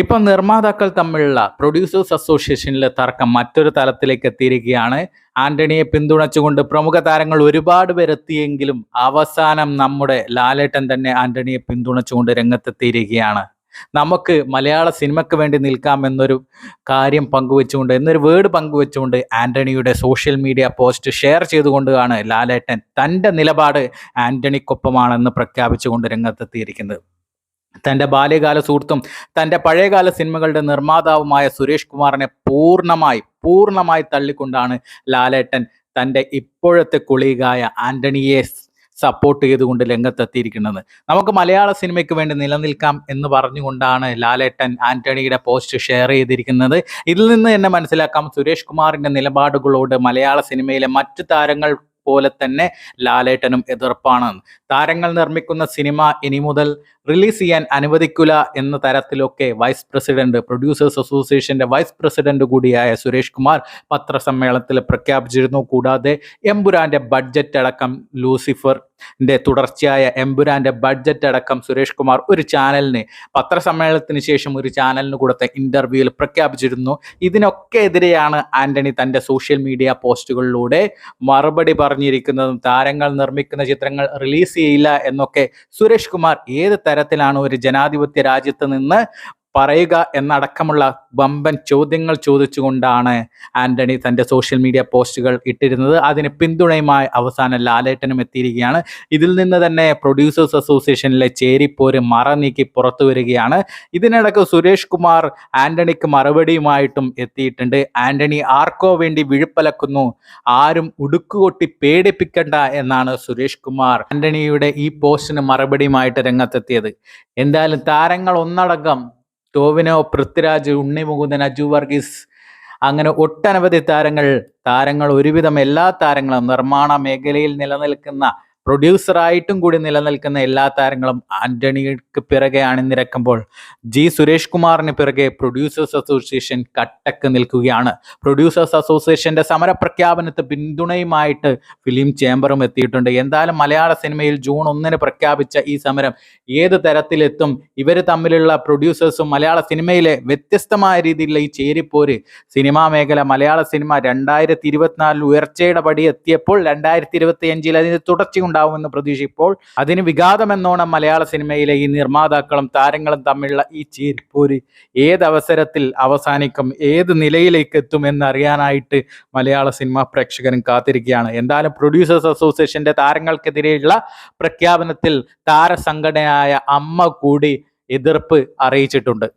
ഇപ്പം നിർമ്മാതാക്കൾ തമ്മിലുള്ള പ്രൊഡ്യൂസേഴ്സ് അസോസിയേഷനിലെ തർക്കം മറ്റൊരു തലത്തിലേക്ക് എത്തിയിരിക്കുകയാണ്. ആന്റണിയെ പിന്തുണച്ചുകൊണ്ട് പ്രമുഖ താരങ്ങൾ ഒരുപാട് പേരെത്തിയെങ്കിലും അവസാനം നമ്മുടെ ലാലേട്ടൻ തന്നെ ആന്റണിയെ പിന്തുണച്ചുകൊണ്ട് രംഗത്തെത്തിയിരിക്കുകയാണ്. നമുക്ക് മലയാള സിനിമയ്ക്ക് വേണ്ടി നിൽക്കാം എന്നൊരു കാര്യം പങ്കുവെച്ചുകൊണ്ട് എന്നൊരു വേർഡ് പങ്കുവെച്ചുകൊണ്ട് ആന്റണിയുടെ സോഷ്യൽ മീഡിയ പോസ്റ്റ് ഷെയർ ചെയ്തുകൊണ്ടാണ് ലാലേട്ടൻ തന്റെ നിലപാട് ആന്റണിക്കൊപ്പമാണെന്ന് പ്രഖ്യാപിച്ചുകൊണ്ട് രംഗത്തെത്തിയിരിക്കുന്നത്. തന്റെ ബാല്യകാല സുഹൃത്തും തന്റെ പഴയകാല സിനിമകളുടെ നിർമ്മാതാവുമായ സുരേഷ് കുമാറിനെ പൂർണമായി പൂർണമായി തള്ളിക്കൊണ്ടാണ് ലാലേട്ടൻ തന്റെ ഇപ്പോഴത്തെ കുളികായ ആന്റണിയെ സപ്പോർട്ട് ചെയ്തുകൊണ്ട് രംഗത്തെത്തിയിരിക്കുന്നത്. നമുക്ക് മലയാള സിനിമയ്ക്ക് വേണ്ടി നിലനിൽക്കാം എന്ന് പറഞ്ഞുകൊണ്ടാണ് ലാലേട്ടൻ ആന്റണിയുടെ പോസ്റ്റ് ഷെയർ ചെയ്തിരിക്കുന്നത്. ഇതിൽ നിന്ന് തന്നെ മനസ്സിലാക്കാം സുരേഷ് കുമാറിന്റെ നിലപാടുകളോട് മലയാള സിനിമയിലെ മറ്റു താരങ്ങൾ പോലെ തന്നെ ലാലേട്ടനും എതിർപ്പാണ്. താരങ്ങൾ നിർമ്മിക്കുന്ന സിനിമ ഇനി മുതൽ റിലീസ് ചെയ്യാൻ അനുവദിക്കില്ല എന്ന തരത്തിലൊക്കെ വൈസ് പ്രസിഡന്റ് പ്രൊഡ്യൂസേഴ്സ് അസോസിയേഷന്റെ വൈസ് പ്രസിഡന്റ് കൂടിയായ സുരേഷ് കുമാർ പത്രസമ്മേളനത്തിൽ പ്രഖ്യാപിച്ചിരുന്നു. കൂടാതെ എംപുരാന്റെ ബഡ്ജറ്റ് അടക്കം ലൂസിഫറിന്റെ തുടർച്ചയായ എമ്പുരാന്റെ ബഡ്ജറ്റ് അടക്കം സുരേഷ് കുമാർ ഒരു ചാനലിന് പത്രസമ്മേളനത്തിന് ശേഷം ഒരു ചാനലിന് കൊടുത്ത ഇന്റർവ്യൂവിൽ പ്രഖ്യാപിച്ചിരുന്നു. ഇതിനൊക്കെ എതിരെയാണ് ആന്റണി തന്റെ സോഷ്യൽ മീഡിയ പോസ്റ്റുകളിലൂടെ മറുപടി പറഞ്ഞിരിക്കുന്നതും. താരങ്ങൾ നിർമ്മിക്കുന്ന ചിത്രങ്ങൾ റിലീസ് ചെയ്യില്ല എന്നൊക്കെ സുരേഷ് കുമാർ ഏത് തരത്തിലാണ് ഒരു ജനാധിപത്യ രാജ്യത്ത് നിന്ന് പറയുക എന്നടക്കമുള്ള വമ്പൻ ചോദ്യങ്ങൾ ചോദിച്ചുകൊണ്ടാണ് ആന്റണി തന്റെ സോഷ്യൽ മീഡിയ പോസ്റ്റുകൾ ഇട്ടിരുന്നത്. അതിന് പിന്തുണയുമായി അവസാനം ലാലേട്ടനും എത്തിയിരിക്കുകയാണ്. ഇതിൽ നിന്ന് തന്നെ പ്രൊഡ്യൂസേഴ്സ് അസോസിയേഷനിലെ ചേരിപ്പോര് മറ നീക്കി പുറത്തു വരികയാണ്. ഇതിനിടക്ക് സുരേഷ് കുമാർ ആന്റണിക്ക് മറുപടിയുമായിട്ടും എത്തിയിട്ടുണ്ട്. ആന്റണി ആർക്കോ വേണ്ടി വിഴുപ്പലക്കുന്നു. ആരും ഉടുക്കുകൊട്ടി പേടിപ്പിക്കണ്ട എന്നാണ് സുരേഷ് കുമാർ ആന്റണിയുടെ ഈ പോസ്റ്റിന് മറുപടിയുമായിട്ട് രംഗത്തെത്തിയത്. എന്തായാലും താരങ്ങൾ ഒന്നടങ്കം ടോവിനോ പൃഥ്വിരാജ് ഉണ്ണി മുകുന്ദൻ അജു വർഗീസ് അങ്ങനെ ഒട്ടനവധി താരങ്ങൾ താരങ്ങൾ ഒരുവിധം എല്ലാ താരങ്ങളും നിർമ്മാണ മേഖലയിൽ നിലനിൽക്കുന്ന പ്രൊഡ്യൂസറായിട്ടും കൂടി നിലനിൽക്കുന്ന എല്ലാ താരങ്ങളും ആന്റണിക്ക് പിറകെ അണിനിരക്കുമ്പോൾ ജി സുരേഷ് കുമാറിന് പിറകെ പ്രൊഡ്യൂസേഴ്സ് അസോസിയേഷൻ കട്ടക്ക് നിൽക്കുകയാണ്. പ്രൊഡ്യൂസേഴ്സ് അസോസിയേഷന്റെ സമര പ്രഖ്യാപനത്തെ പിന്തുണയുമായിട്ട് ഫിലിം ചേംബറും എത്തിയിട്ടുണ്ട്. എന്തായാലും മലയാള സിനിമയിൽ ജൂൺ ഒന്നിന് പ്രഖ്യാപിച്ച ഈ സമരം ഏത് തരത്തിലെത്തും ഇവർ തമ്മിലുള്ള പ്രൊഡ്യൂസേഴ്സും മലയാള സിനിമയിലെ വ്യത്യസ്തമായ രീതിയിലുള്ള ഈ ചേരിപ്പോര് സിനിമാ മേഖല മലയാള സിനിമ രണ്ടായിരത്തി ഇരുപത്തിനാലിൽ ഉയർച്ചയുടെ പടി എത്തിയപ്പോൾ രണ്ടായിരത്തി ഇരുപത്തി അഞ്ചിൽ അതിന് തുടർച്ചയുണ്ടാവുമെന്ന് പ്രതീക്ഷിപ്പോൾ അതിന് വിഘാതമെന്നോണം മലയാള സിനിമയിലെ ഈ നിർമ്മാതാക്കളും താരങ്ങളും തമ്മിലുള്ള ഈ ചീരിപ്പോര് ഏതവസരത്തിൽ അവസാനിക്കും ഏത് നിലയിലേക്ക് എത്തും എന്നറിയാനായിട്ട് മലയാള സിനിമാ പ്രേക്ഷകരും കാത്തിരിക്കുകയാണ്. എന്തായാലും പ്രൊഡ്യൂസേഴ്സ് അസോസിയേഷന്റെ താരങ്ങൾക്കെതിരെയുള്ള പ്രഖ്യാപനത്തിൽ താരസംഘടനയായ അമ്മ കൂടി എതിർപ്പ് അറിയിച്ചിട്ടുണ്ട്.